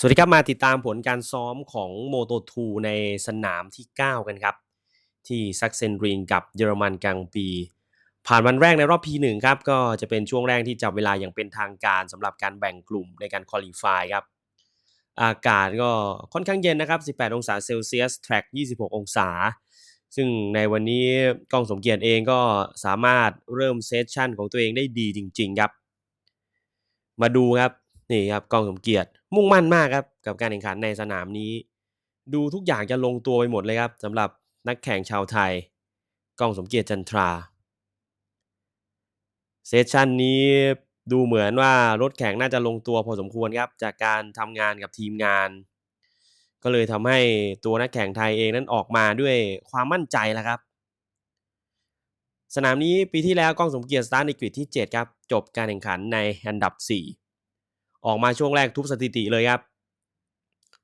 สวัสดีครับมาติดตามผลการซ้อมของ Moto2 ในสนามที่ 9 กันครับ ที่ซักเซนริงกับเยอรมันกลางปี ผ่านวันแรกในรอบ P1 ครับ ก็จะเป็นช่วงแรกที่จับเวลาอย่างเป็นทางการสำหรับการแบ่งกลุ่มในการคอลี่ฟายครับ อากาศก็ค่อนข้างเย็นนะครับ 18 องศาเซลเซียสแทร็ก26 องศา ซึ่งในวันนี้กล้องสมเกียรติเองก็สามารถเริ่มเซสชั่นของตัวเองได้ดีจริง ๆ ครับ มาดูครับ นี่ครับกองสมเกียรติมุ่งมั่นมากครับกับการแข่งขันในสนามนี้ ดูทุกอย่างจะลงตัวไปหมดเลยครับสำหรับนักแข่งชาวไทยกองสมเกียรติจันทราเซสชันนี้ดูเหมือนว่ารถแข่งน่าจะลงตัวพอสมควรครับจากการทำงานกับทีมงาน ก็เลยทำให้ตัวนักแข่งไทยเองนั้นออกมาด้วยความมั่นใจแล้วครับ สนามนี้ปีที่แล้วกล้องสมเกียรติสตาร์ในกริดที่ 7 ครับ จบการแข่งขันในอันดับ 4 ออกมาช่วงแรกทุบสถิติเลยครับ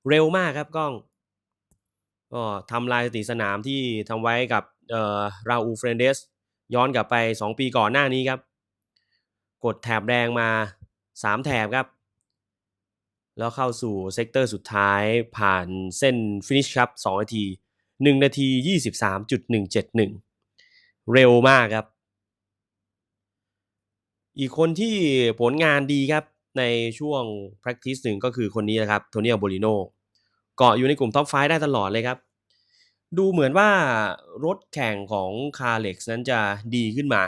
เร็วมากครับกล้องก็ทำลายสถิติสนามที่ทำไว้กับเออราอูเฟรนเดสย้อนกลับไป 2 ปีก่อนหน้านี้ครับ กดแถบแดงมา 3 แถบครับ แล้วเข้าสู่เซกเตอร์สุดท้ายผ่านเส้นฟินิชครับ 2 นาที 1 นาที 23.171 เร็วมากครับ อีกคนที่ผลงานดีครับ ในช่วง practice หนึ่งก็คือคนนี้นะครับโทนี่อัลโบลิโนเกาะอยู่ในกลุ่มท็อปไฟได้ตลอดเลยครับ ดูเหมือนว่ารถแข่งของคาเล็กซ์นั้นจะดีขึ้นมา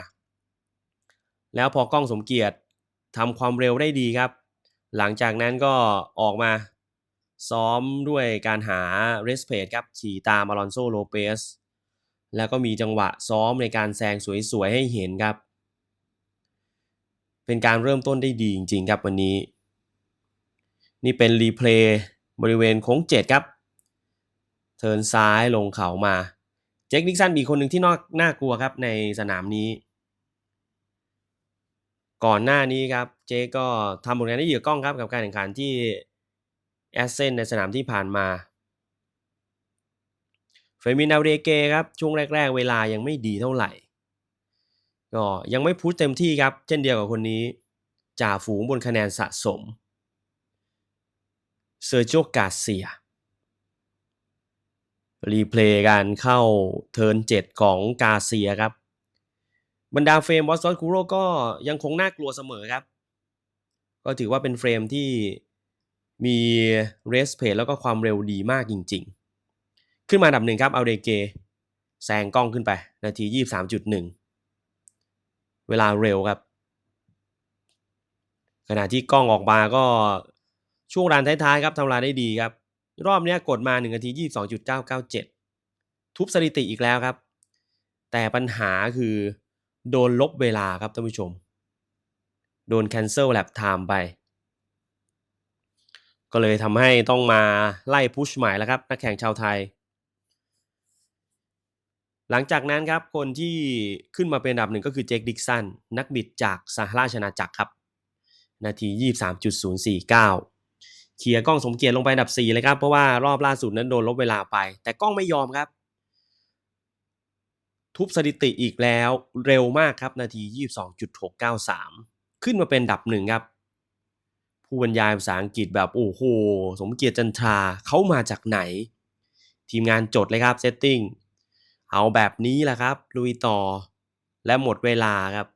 แล้วพอกล้องสมเกียรติทำความเร็วได้ดีครับ หลังจากนั้นก็ออกมาซ้อมด้วยการหาเรสเพดครับ ขี่ตามอลอนโซโลเปสแล้วก็มีจังหวะซ้อมในการแซงสวยๆ ให้เห็นครับ เป็นการเริ่มต้นได้ดีจริงๆครับวันนี้ นี่เป็นรีเพลย์บริเวณโค้งเจ็ดครับ เทินซ้ายลงเขามา เจคนิกสันมีคนหนึ่งที่นอกน่ากลัวครับในสนามนี้ ก่อนหน้านี้ครับ เจก็ทำผลงานได้เหยื่อกล้องครับกับการแข่งขันที่แอสเซนในสนามที่ผ่านมาเฟรมินาเรเกครับ ช่วงแรก ๆ เวลายังไม่ดีเท่าไหร่ ก็ยังไม่พุชเต็มที่ครับ เช่นเดียวกับคนนี้จ่าฝูงบนคะแนนสะสมเซอร์โจกาเซียรีเพลย์การเข้าเทิร์นเจ็ดของกาเซียครับ บรรดาเฟรมวอสซอสคูโรก็ยังคงน่ากลัวเสมอครับ ก็ถือว่าเป็นเฟรมที่มีเรสเพลแล้วก็ความเร็วดีมากจริงๆ ขึ้นมาอันดับหนึ่งครับเอาเดเกแซงกล้องขึ้นไป นาที 23.1 เวลาเร็วครับ ขณะที่กล้องออกมาก็ช่วงรันท้ายๆครับทำลายได้ดีครับ รอบนี้กดมา1นาที 22.997 ทุบสถิติอีกแล้วครับ แต่ปัญหาคือโดนลบเวลาครับท่านผู้ชม โดน cancel lap time ไป ก็เลยทำให้ต้องมาไล่พุชใหม่แล้วครับ นักแข่งชาวไทย หลังจากนั้นครับคนที่ขึ้นมาเป็นอันดับหนึ่งก็คือเจคดิกสันนักบิดจากสหราชอาจักรครับ นาที 23.049 เคลียร์กล้องสมเกียรติลงไปอันดับ 4 เลยครับ เพราะว่ารอบล่าสุดนั้นโดนลบเวลาไป แต่กล้องไม่ยอมครับ ทุบสถิติอีกแล้วเร็วมากครับ นาที 22.693 ขึ้นมาเป็นอันดับหนึ่งครับ ผู้บรรยายภาษาอังกฤษแบบโอ้โห สมเกียรติจันทราเขามาจากไหน ทีมงานจดเลยครับเซตติ้ง เอาแบบนี้แหละครับ ลุยต่อ และหมดเวลาครับ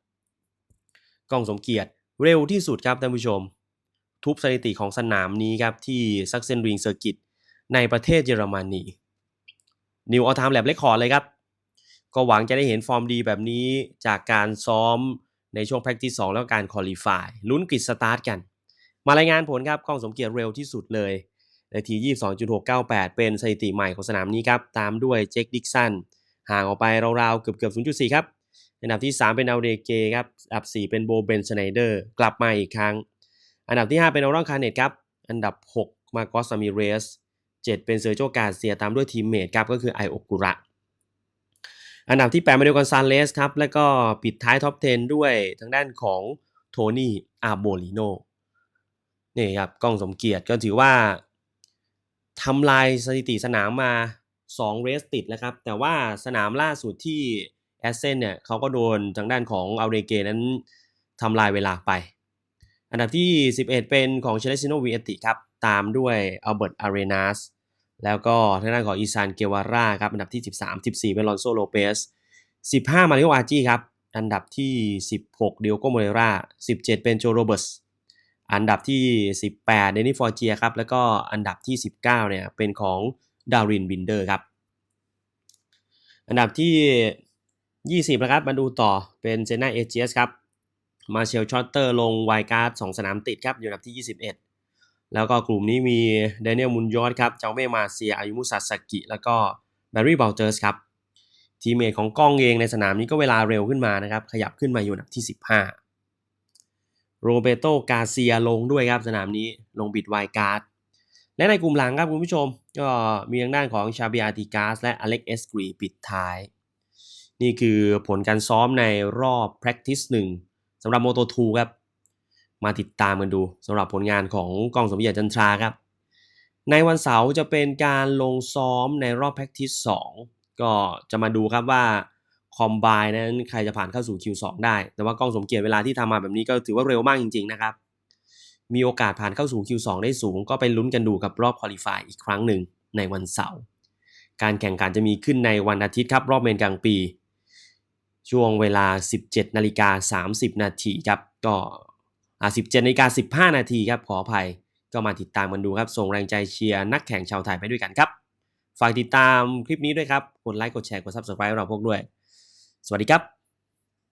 กล้องสมเกียรติเร็วที่สุดครับท่านผู้ชม ทุบสถิติของสนามนี้ครับ ที่ซักเซนริงเซอร์กิตในประเทศเยอรมนีนิวออทามแลบเลคคอร์ดเลยครับ ก็หวังจะได้เห็นฟอร์มดีแบบนี้จากการซ้อมในช่วง practice 2 แล้วก็การ qualify ลุ้นกริดสตาร์ทกัน มารายงานผลครับกล้องสมเกียรติเร็วที่สุดเลยนาที 22.698 เป็นสถิติใหม่ของสนามนี้ครับ ตามด้วยเจคดิกสัน ห่างออกไปราวๆเกือบๆ0.4 ครับอันดับที่ 3 เป็นอัลเดเกครับ อันดับ 4 เป็นโบเบนสไนเดอร์กลับมาอีกครั้ง อันดับที่ 5 เป็นออรอนคาเนตครับ อันดับ 6 มาโกสซามิเรส 7 เป็นเซอร์โจกาเซียตามด้วยทีมเมทครับ ก็คือไอโอกุระ อันดับที่ 8 มาเดลกอนซานเลสครับ แล้วก็ปิดท้ายท็อป 10 ด้วยทางด้านของโทนี่อาโบลิโนนี่ครับกล้องสมเกียรติก็ถือว่าทำลายสถิติสนามมา 2 เรสติดแล้วครับ แต่ว่าสนามล่าสุดที่แอสเซนเนี่ยเขาก็โดนทางด้านของอัลเดเกนั้นทำลายเวลาไป อันดับที่ 11 เป็นของเชลซิโนวีเอติครับ ตามด้วยอัลเบิร์ตอารีนาสแล้วก็ทางด้านของอีซานเกวาร่าครับ อันดับที่ 13 14 เป็นลอนโซโลเปส15 มาริโออาจีครับ อันดับที่ 16 เดียโกโมเรรา17 เป็นโจโรเบิร์สอันดับที่ 18 เดนิฟอร์เจียครับ แล้วก็อันดับที่ 19 เนี่ย เป็นของ ดารินบินเดอร์ครับ อันดับที่ 20 นะครับ มาดูต่อเป็นเซน่าเอเจสครับ มาเชลชอตเตอร์ลงไวการ์ด2สนามติดครับ อยู่อันดับที่ 21 แล้วก็กลุ่มนี้มีเดนิเอลมุนยอสครับ เจ้าเมมาเซียอายุมุซาสกิ แล้วก็แบร์รี่บอลเตอร์สครับ ทีมเมทของกล้องเองในสนามนี้ก็เวลาเร็วขึ้นมานะครับ ขยับขึ้นมาอยู่อันดับที่ 15 โรเบโตกาเซียลงด้วยครับสนามนี้ลงบิดไวการ์ด และในกลุ่มหลังครับคุณผู้ชม ก็มีทางด้านของชาเบียติกาสและอเล็กเอสกรีปิดท้าย นี่คือผลการซ้อมในรอบ practice 1สำหรับ Moto 2ครับ มาติดตามกันดูสำหรับผลงานของกองสมเกียรติจันทราครับ ในวันเสาร์จะเป็นการลงซ้อมในรอบ practice 2 ก็จะมาดูครับว่าคอมไบนั้นใครจะผ่านเข้าสู่ Q2 ได้ แต่ว่ากองสมเกียรติเวลาที่ทำมาแบบนี้ก็ถือว่าเร็วมากจริง ๆ นะครับ มีโอกาสผ่านเข้าสู่ Q2 ได้สูง ก็ไปลุ้นกันดูกับรอบคอลิฟายอีกครั้งหนึ่งในวันเสาร์การแข่งขันจะมีขึ้นในวันอาทิตย์ครับรอบเมนกลางปี ช่วงเวลา 17นาฬิกา30 นาทีครับก็อ่า17นาฬิกา15 นาทีครับขออภัยก็มาติดตามกันดูครับ ส่งแรงใจเชียร์นักแข่งชาวไทยไปด้วยกันครับ ฝากติดตามคลิปนี้ด้วยครับ กดไลค์ กดแชร์ กด Subscribe เราพวกด้วย สวัสดีครับ